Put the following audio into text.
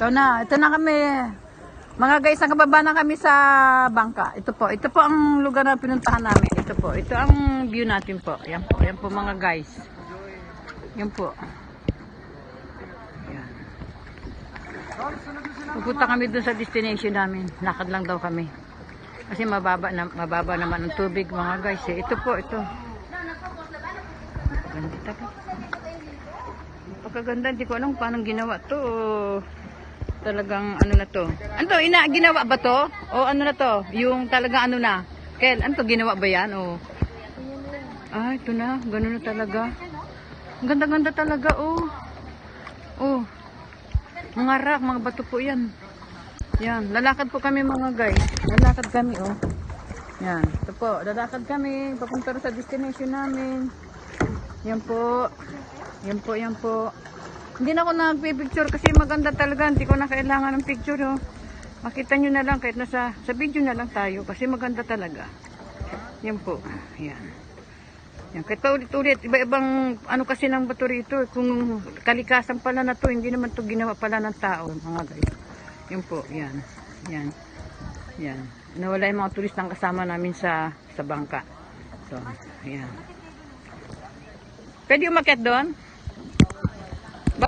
Ito na, ito na kami. Mga guys, nakababa na kami sa bangka. Ito po, ito po ang lugar na pinuntahan namin. Ito po, ito ang view natin po. Yan po, yan po mga guys. Yan po. Yan. Pupunta kami dun sa destination namin. Lakad lang daw kami. Kasi mababa, na, mababa naman ang tubig mga guys. Eh. Ito po, ito. Pagkaganda, hindi ko alam paano ginawa to. Talagang ano na to. Ano to, ina, ginawa ba to? O ano na to? Yung talaga ano na? Kel, ano to, ginawa ba yan? O. Ah, ito na. Ganun na talaga. Ang ganda-ganda talaga, oh. Oh. Mga rock, mga bato po yan. Yan, lalakad po kami mga guys. Lalakad kami, oh. Yan, ito po, lalakad kami. Papunta sa destination namin. Yan po. Yan po, yan po. Hindi na ako nagpipicture kasi maganda talaga. Hindi ko na kailangan ng picture, oh. Makita nyo na lang kahit nasa sa video na lang tayo kasi maganda talaga. Yan po. Yan. Yan. Kahit paulit-ulit, iba-ibang ano kasi ng bato rito. eh. Kung kalikasan pala na to, hindi naman to ginawa pala ng tao, mga guys. Yan po, yan. Yan. Yan. Nawala yung mga turistang kasama namin sa sa bangka. So, yan. Pwede umakyat doon?